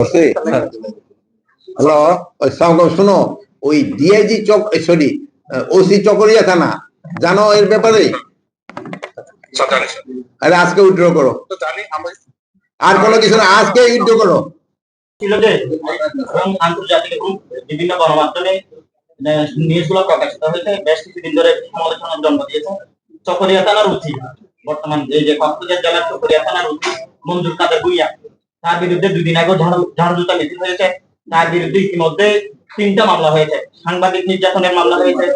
করছে হ্যালো ওই সাউন্ড শুনো। ওই ডিআইজি চক সরি ওসি চকরিয়া থানা। জানো এর ব্যাপারে? আরে আজকে উইথড্র করো। তো জানি আমরা আর কোনো কিছু না আজকে উইথড্র করো। আন্তর্জাতিক বিভিন্ন গণমাধ্যমে নিউজগুলো প্রকাশিত হয়েছে। বেশ কিছুদিন ধরে সমালোচনার জন্ম দিয়েছে। চকরিয়া থানার উচিত। বর্তমান এই যে কক্সবাজার জেলার চকরিয়া থানার উচিত। মঞ্জুর কাদের ভুইয়া। তার বিরুদ্ধে দুদিন আগে ঝাড়ু ঝাড়ু জুতা মিছিল হয়েছে। তার বিরুদ্ধে ইতিমধ্যে তিনটা মামলা হয়েছে। সাংবাদিক নির্যাতনের মামলা হয়েছে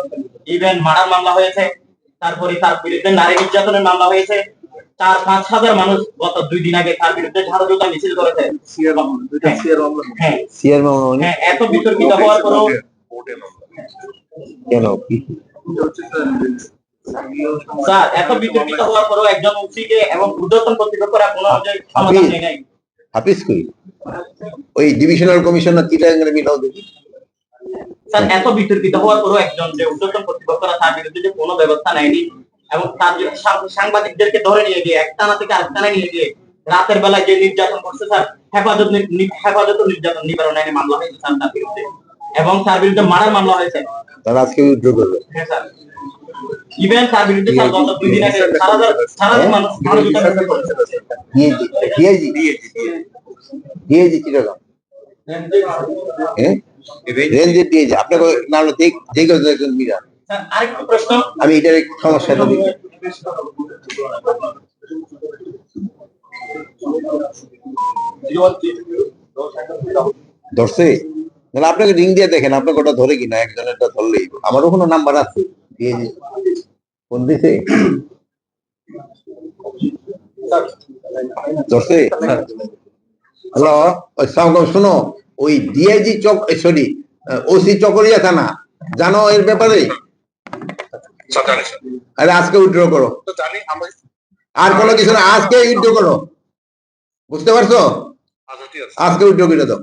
ইভেন মারার মামলা হয়েছে। তারপরে তার বিরুদ্ধে নারী নির্যাতনের মামলা হয়েছে। চার পাঁচ হাজার মানুষ গত দুই দিন আগে তার বিরুদ্ধে ঝাড়ু জুতা মিছিল করেছে। হ্যাঁ। সিআর মামলা। মানে? হ্যাঁ এত বিতর্কিত হওয়ার পরও কেন? স্যার এত বিতর্কিত হওয়ার পরও একজন উচিকে এবং ঊর্ধ্বতন কর্তৃপক্ষরা কোনো সমাধান নাই হাফিজ কই? ওই ডিভিশনাল কমিশনার চিটাগাঙ্গের মিলাও দেখি। স্যার এত বিতর্কিত হওয়ার পরও একজন যে ঊর্ধ্বতন কর্তৃপক্ষরা তার বিরুদ্ধে যে কোনো ব্যবস্থা নেয়নি এবং তার যে সাংবাদিকদেরকে ধরে নিয়ে গিয়ে এক থানা থেকে আরেক থানায় নিয়ে গিয়ে রাতের বেলায় যে নির্যাতন করছে স্যার হেফাজত হেফাজত নির্যাতন নিবারণ আইনে মামলা হয়েছে স্যার তার বিরুদ্ধে। এবং তার বিরুদ্ধে মারার মামলা হয়েছে। তারা আজকে করবে। হ্যাঁ স্যার। ইভেন তার বিরুদ্ধে গত দুই দিন আগে সারা সারা মানুষ ডিআইজি ডিআইজি হ্যাঁ রেঞ্জের ডিআইজি আপনাকে নাম যে যে একজন মিরা আরেকটা প্রশ্ন আমি এটার সমস্যাটা দেখি ধরছে তাহলে আপনাকে রিং দিয়ে দেখেন আপনাকে ওটা ধরে কিনা একজনেরটা ধরলেই আমারও কোনো নাম্বার আছে ডিআইজি ফোন দিছে ধরছে হ্যালো ওই ডিআইজি চক সরি ওসি চকরিয়া থানা, জানো এর ব্যাপারে? আরে আজকে উইথড্র করো। আর কোনো কিছু না, আজকে উইথড্র করো। বুঝতে পারছ? আজকে উইথড্র করে দাও।